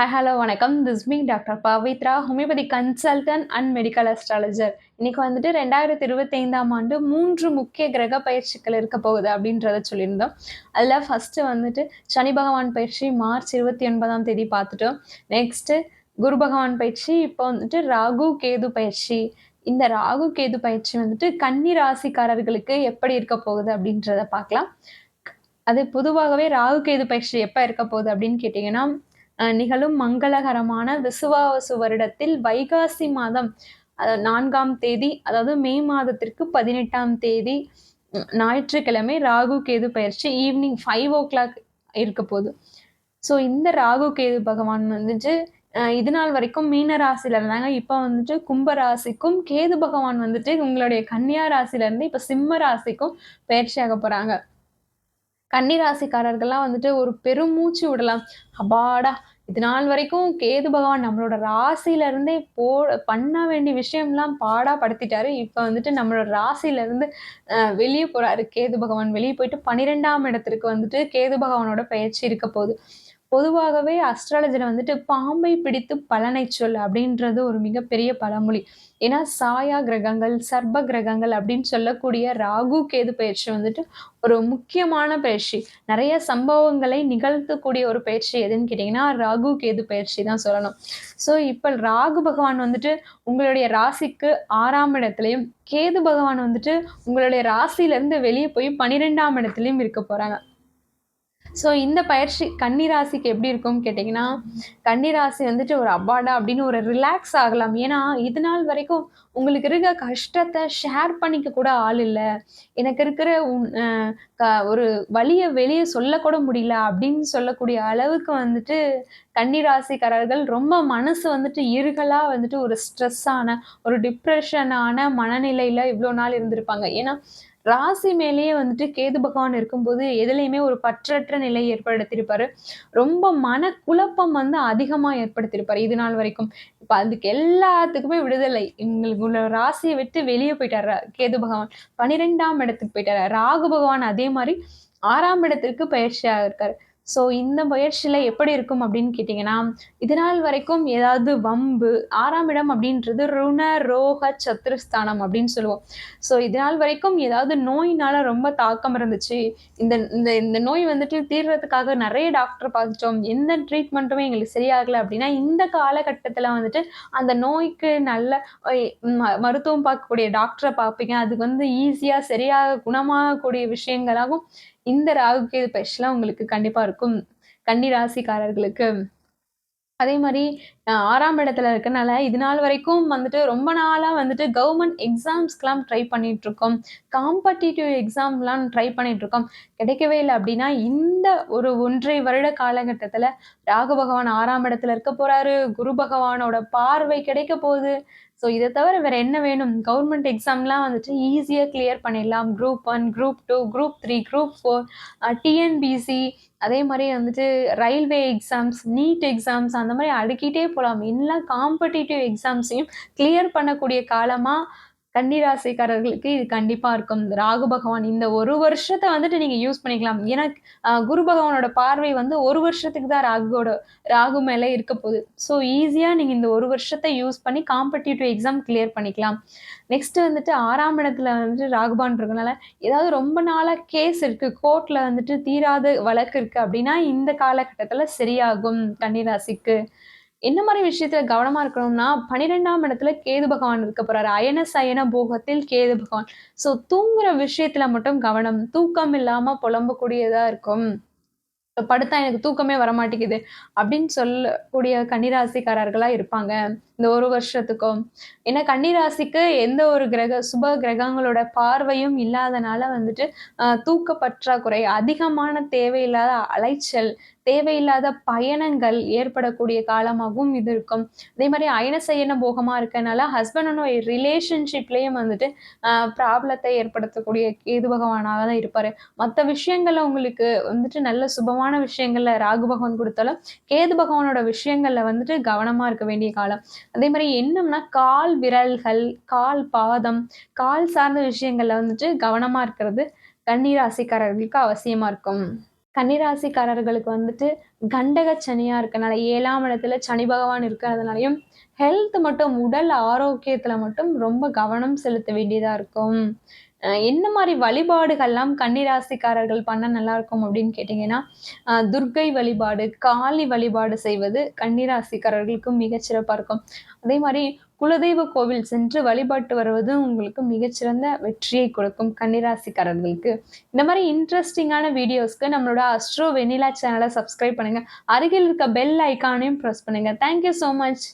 Hi hello வணக்கம். This me doctor Pavithra homeopathy consultant and medical astrologer இன்னைக்கு வந்துட்டு ரெண்டாயிரத்தி இருபத்தைந்தாம் ஆண்டு மூன்று முக்கிய கிரக பயிற்சிகள் இருக்க போகுது அப்படின்றத சொல்லியிருந்தோம். அதில் ஃபஸ்ட்டு வந்துட்டு சனி பகவான் பயிற்சி மார்ச் இருபத்தி ஒன்பதாம் தேதி பார்த்துட்டோம் நெக்ஸ்ட்டு குரு பகவான் பயிற்சி இப்போ வந்துட்டு ராகு கேது பயிற்சி. இந்த ராகு கேது பயிற்சி வந்துட்டு கன்னி ராசிக்காரர்களுக்கு எப்படி இருக்க போகுது அப்படின்றத பார்க்கலாம். அது பொதுவாகவே ராகு கேது பயிற்சி எப்போ இருக்க போகுது அப்படின்னு கேட்டிங்கன்னா நிகழும் மங்களகரமான விசுவாவசு வருடத்தில் வைகாசி மாதம் நான்காம் தேதி அதாவது மே மாதத்திற்கு பதினெட்டாம் தேதி ஞாயிற்றுக்கிழமை ராகு கேது பயிற்சி ஈவினிங் ஃபைவ் ஓ கிளாக் இருக்க போகுது. ஸோ இந்த ராகு கேது பகவான் வந்துட்டு இது நாள் வரைக்கும் மீன ராசியில இருந்தாங்க. இப்போ வந்துட்டு கும்ப ராசிக்கும் கேது பகவான் வந்துட்டு உங்களுடைய கன்னியா ராசில இருந்து இப்போ சிம்ம ராசிக்கும் பயிற்சியாக போறாங்க. கன்னிராசிக்காரர்கள்லாம் வந்துட்டு ஒரு பெருமூச்சு விடலாம். அபாடா இது நாள் வரைக்கும் கேது பகவான் நம்மளோட ராசில இருந்தே போ பண்ண வேண்டிய விஷயம்லாம் பாடா படுத்திட்டாரு. இப்போ வந்துட்டு நம்மளோட ராசில வெளியே போறாரு கேது பகவான். வெளியே போயிட்டு பன்னிரெண்டாம் இடத்திற்கு வந்துட்டு கேது பகவானோட பயிற்சி இருக்க போகுது. பொதுவாகவே அஸ்ட்ராலஜியில் வந்துட்டு பாம்பை பிடித்து பலனை சொல் அப்படின்றது ஒரு மிகப்பெரிய பழமொழி. ஏன்னா சாயா கிரகங்கள் சர்ப கிரகங்கள் அப்படின்னு சொல்லக்கூடிய ராகு கேது பயிற்சி வந்துட்டு ஒரு முக்கியமான பயிற்சி. நிறைய சம்பவங்களை நிகழ்த்தக்கூடிய ஒரு பயிற்சி எதுன்னு கேட்டிங்கன்னா ராகு கேது பயிற்சி தான் சொல்லணும். ஸோ இப்போ ராகு பகவான் வந்துட்டு உங்களுடைய ராசிக்கு ஆறாம் இடத்துலையும் கேது பகவான் வந்துட்டு உங்களுடைய ராசியிலேருந்து வெளியே போய் பன்னிரெண்டாம் இடத்துலையும் இருக்க போகிறாங்க ஸோ இந்த பயிற்சி கன்னிராசிக்கு எப்படி இருக்கும்னு கேட்டிங்கன்னா கன்னிராசி வந்துட்டு ஒரு அப்பாடா அப்படின்னு ஒரு ரிலாக்ஸ் ஆகலாம். ஏன்னா இது நாள் வரைக்கும் உங்களுக்கு இருக்க கஷ்டத்தை ஷேர் பண்ணிக்க கூட ஆள் இல்லை. எனக்கு இருக்கிற ஒரு வழியை வெளியே சொல்லக்கூட முடியல அப்படின்னு சொல்லக்கூடிய அளவுக்கு வந்துட்டு கன்னிராசிக்காரர்கள் ரொம்ப மனசு வந்துட்டு இருகலாக வந்துட்டு ஒரு ஸ்ட்ரெஸ்ஸான ஒரு டிப்ரெஷனான மனநிலையில் இவ்வளோ நாள் இருந்திருப்பாங்க. ஏன்னா ராசி மேலேயே வந்துட்டு கேது பகவான் இருக்கும்போது எதுலையுமே ஒரு பற்றற்ற நிலை ஏற்படுத்தியிருப்பாரு. ரொம்ப மனக்குழப்பம் வந்து அதிகமாக ஏற்படுத்தியிருப்பாரு இது நாள் வரைக்கும். இப்போ அதுக்கு எல்லாத்துக்குமே விடுதலை. எங்களுக்கு உள்ள ராசியை விட்டு வெளியே போயிட்டாரு கேது பகவான். பனிரெண்டாம் இடத்துக்கு போயிட்டாரு. ராகு பகவான் அதே மாதிரி ஆறாம் இடத்திற்கு பயிற்சியாக இருக்காரு. ஸோ இந்த முயற்சியில் எப்படி இருக்கும் அப்படின்னு கேட்டிங்கன்னா இதனால் வரைக்கும் ஏதாவது வம்பு ஆறாம் இடம் அப்படின்றது ருண ரோக சத்ருஸ்தானம் அப்படின்னு சொல்லுவோம். ஸோ இதனால் வரைக்கும் ஏதாவது நோயினால் ரொம்ப தாக்கம் இருந்துச்சு. இந்த இந்த இந்த நோய் வந்துட்டு தீர்றதுக்காக நிறைய டாக்டர் பார்த்துட்டோம். எந்த ட்ரீட்மெண்ட்டுமே எங்களுக்கு சரியாகலை அப்படின்னா இந்த காலகட்டத்தில் வந்துட்டு அந்த நோய்க்கு நல்ல மருத்துவம் பார்க்கக்கூடிய டாக்டரை பார்ப்பீங்க. அதுக்கு வந்து ஈஸியாக சரியாக குணமாகக்கூடிய விஷயங்களாகவும் இந்த ராகுக்கு இது ஸ்பெஷலாக உங்களுக்கு கண்டிப்பாக இருக்கும். கன்னி ராசிக்காரர்களுக்கு அதே மாதிரி ஆறாம் இடத்துல இருக்கனால இது நாள் வரைக்கும் வந்துட்டு ரொம்ப நாளாக வந்துட்டு கவர்மெண்ட் எக்ஸாம்ஸ்க்கெலாம் ட்ரை பண்ணிகிட்ருக்கோம் இருக்கோம் காம்படிட்டிவ் எக்ஸாம்லாம் ட்ரை பண்ணிகிட்ருக்கோம் இருக்கோம் கிடைக்கவே இல்லை அப்படின்னா இந்த ஒரு ஒன்றை வருட காலகட்டத்தில் ராகு பகவான் ஆறாம் இடத்துல இருக்க போகிறாரு குரு பகவானோட பார்வை கிடைக்க போகுது. ஸோ இதை தவிர வேறு என்ன வேணும்? கவர்மெண்ட் எக்ஸாம்லாம் வந்துட்டு ஈஸியாக கிளியர் பண்ணிடலாம். Group one group two group three group four TNPSC அதே மாதிரி வந்துட்டு ரயில்வே எக்ஸாம்ஸ் நீட் எக்ஸாம்ஸ் அந்த மாதிரி அடுக்கிட்டே போகலாம் எல்லா காம்படிட்டிவ் எக்ஸாம்ஸையும் கிளியர் பண்ணக்கூடிய காலமாக கன்னிராசிக்காரர்களுக்கு இது கண்டிப்பாக இருக்கும். ராகு பகவான் இந்த ஒரு வருஷத்தை வந்துட்டு நீங்கள் யூஸ் பண்ணிக்கலாம். ஏன்னா குரு பகவானோட பார்வை வந்து ஒரு வருஷத்துக்கு தான் ராகுவோட ராகு மேலே இருக்க போகுது. ஸோ ஈஸியாக நீங்கள் இந்த ஒரு வருஷத்தை யூஸ் பண்ணி காம்படிட்டிவ் எக்ஸாம் கிளியர் பண்ணிக்கலாம். நெக்ஸ்ட் வந்துட்டு ஆறாம் இடத்துல வந்துட்டு ராகுபான் இருக்கனால ஏதாவது ரொம்ப நாளாக கேஸ் இருக்குது கோர்ட்டில் வந்துட்டு தீராத வழக்கு இருக்குது அப்படின்னா இந்த காலகட்டத்தில் சரியாகும் கன்னிராசிக்கு. என்ன மாதிரி விஷயத்துல கவனமா இருக்கணும்னா பனிரெண்டாம் இடத்துல கேது பகவான் இருக்க போறாரு. அயன சயன போகத்தில் கேது பகவான். ஸோ தூங்குற விஷயத்துல மட்டும் கவனம். தூக்கம் இல்லாம புலம்பக்கூடியதா இருக்கும். படுத்தா எனக்கு தூக்கமே வரமாட்டேங்குது. அப்படின்னு சொல்லக்கூடிய கன்னிராசிக்காரர்களா இருப்பாங்க. இந்த ஒரு வருஷத்துக்கும். ஏன்னா கன்னிராசிக்கு எந்த ஒரு கிரக சுப கிரகங்களோட பார்வையும் இல்லாதனால வந்துட்டு தூக்க பற்றாக்குறை அதிகமான தேவையில்லாத அலைச்சல் தேவையில்லாத பயணங்கள் ஏற்படக்கூடிய காலமாகவும் இது இருக்கும். அதே மாதிரி அயன செய்யன போகமா இருக்கனால ஹஸ்பண்ட் ஒய்ஃப் ரிலேஷன்ஷிப்லேயும் வந்துட்டு ப்ராப்ளத்தை ஏற்படுத்தக்கூடிய கேது பகவானாக தான் இருப்பார். மற்ற விஷயங்கள்ல உங்களுக்கு வந்துட்டு நல்ல சுபமான விஷயங்கள்ல ராகு பகவான் கொடுத்தாலும் கேது பகவானோட விஷயங்கள்ல வந்துட்டு கவனமாக இருக்க வேண்டிய காலம். அதே மாதிரி என்னம்னா கால் விரல்கள் கால் பாதம் கால் சார்ந்த விஷயங்கள்ல வந்துட்டு கவனமாக இருக்கிறது கண்ணீராசிக்காரர்களுக்கு அவசியமாக இருக்கும். கன்னிராசிக்காரர்களுக்கு வந்துட்டு கண்டக சனியா இருக்கனால ஏழாம் இடத்துல சனி பகவான் இருக்கிறதுனாலையும் ஹெல்த் மட்டும் உடல் ஆரோக்கியத்துல மட்டும் ரொம்ப கவனம் செலுத்த வேண்டியதா இருக்கும். என்ன மாதிரி வழிபாடுகள்லாம் கன்னிராசிக்காரர்கள் பண்ண நல்லா இருக்கும் அப்படின்னு கேட்டிங்கன்னா துர்கை துர்க்கை வழிபாடு காளி வழிபாடு செய்வது கன்னிராசிக்காரர்களுக்கு மிகச்சிறப்பாக இருக்கும். அதே மாதிரி குலதெய்வ கோவில் சென்று வழிபாட்டு வருவது உங்களுக்கு மிகச்சிறந்த வெற்றியை கொடுக்கும் கன்னிராசிக்காரர்களுக்கு. இந்த மாதிரி இன்ட்ரெஸ்டிங்கான வீடியோஸ்க்கு நம்மளோட அஸ்ட்ரோ வெனிலா சேனலை சப்ஸ்கிரைப் பண்ணுங்க. அருகில் இருக்க பெல் ஐக்கானையும் ப்ரெஸ் பண்ணுங்க. Thank you so much